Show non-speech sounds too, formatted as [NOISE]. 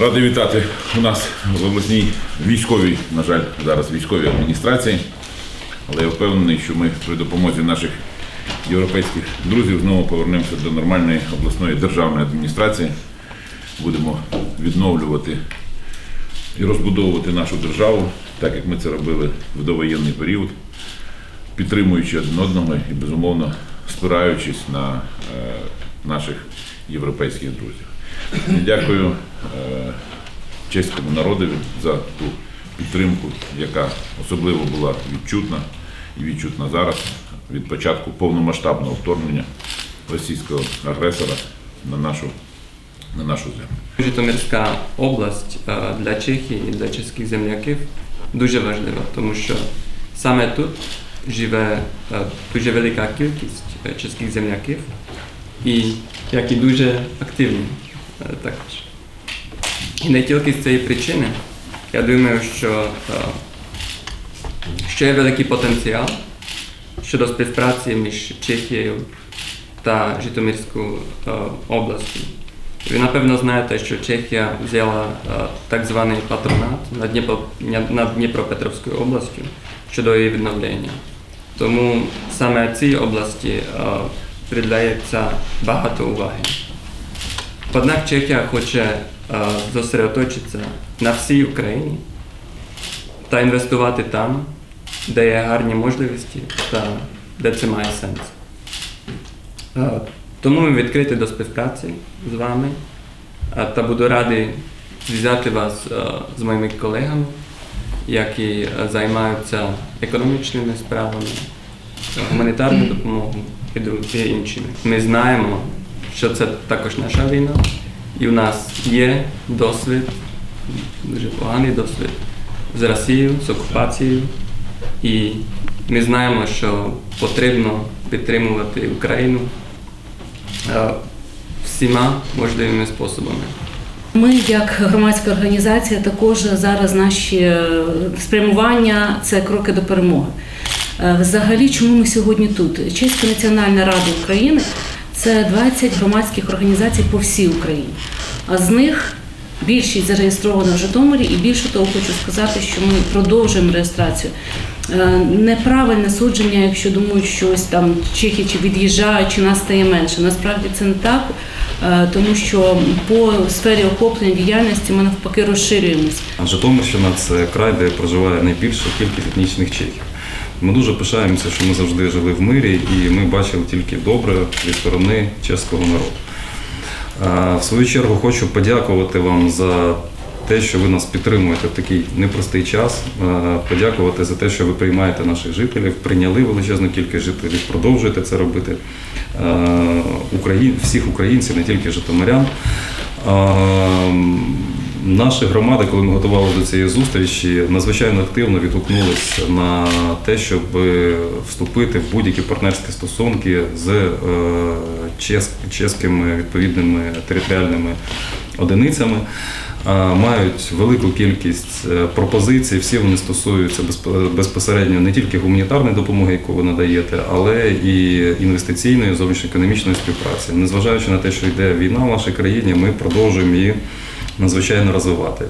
Радий вітати у нас в обласній військовій, на жаль, зараз військовій адміністрації. Але я впевнений, що ми при допомозі наших європейських друзів знову повернемося до нормальної обласної державної адміністрації. Будемо відновлювати і розбудовувати нашу державу, так як ми це робили в довоєнний період, підтримуючи один одного і, безумовно, спираючись на е, наших європейських друзів. Дякую чеському народові за ту підтримку, яка особливо була відчутна і відчутна зараз від початку повномасштабного вторгнення російського агресора на нашу, на нашу землю. Житомирська область е, для Чехії і для чеських земляків дуже важлива, тому що саме тут живе е, дуже велика кількість е, чеських земляків, і які дуже активні е, також. І не тільки з цієї причини, я думаю, що е, ще є великий потенціал щодо співпраці між Чехією та Житомирською е, областю. Ви напевно знаєте, що Чехія взяла е, так званий патронат над, Дніпро, над Дніпропетровською областю щодо її відновлення. Тому саме цій області приділяється багато уваги. Однак Чехія хоче е, зосередоточитися на всій Україні та інвестувати там, де є гарні можливості та де це має сенс. Е, Тому ми відкриті до співпраці з вами е, та буду радий зв'язати вас з моїми колегами, які займаються економічними справами, гуманітарною [CLEARS THROAT] допомогою і іншими. Ми знаємо, що це також наша війна, і у нас є досвід, дуже поганий досвід з Росією, з окупацією. І ми знаємо, що потрібно підтримувати Україну е, всіма можливими способами. Ми, як громадська організація, також зараз наші е, спрямування це кроки до перемоги. Е, Взагалі, чому ми сьогодні тут? Чеська Національна Рада України це 20 громадських організацій по всій Україні. А з них більшість зареєстрована в Житомирі, і більше того, хочу сказати, що ми продовжуємо реєстрацію. Е, Неправильне судження, якщо думають, що ось там чехи чи від'їжджають, чи нас стає менше. Насправді це не так, е, тому що по сфері охоплення діяльності ми навпаки розширюємось. Житомирщина це край, де проживає найбільша кількість етнічних чехів. Ми дуже пишаємося, що ми завжди жили в мирі, і ми бачили тільки добре від сторони чеського народу. В свою чергу хочу подякувати вам за те, що ви нас підтримуєте в такий непростий час. Подякувати за те, що ви приймаєте наших жителів, прийняли величезну кількість жителів, продовжуєте це робити. Всіх українців, не тільки житомирян. А, Наші громади, коли ми готувалися до цієї зустрічі, надзвичайно активно відгукнулися на те, щоб вступити в будь-які партнерські стосунки з е, чеськими відповідними територіальними одиницями. Мають велику кількість е, пропозицій. Всі вони стосуються безп- безпосередньо не тільки гуманітарної допомоги, яку ви надаєте, але і інвестиційної зовнішньоекономічної співпраці. Незважаючи на те, що йде війна в нашій країні, ми продовжуємо її надзвичайно розвивати.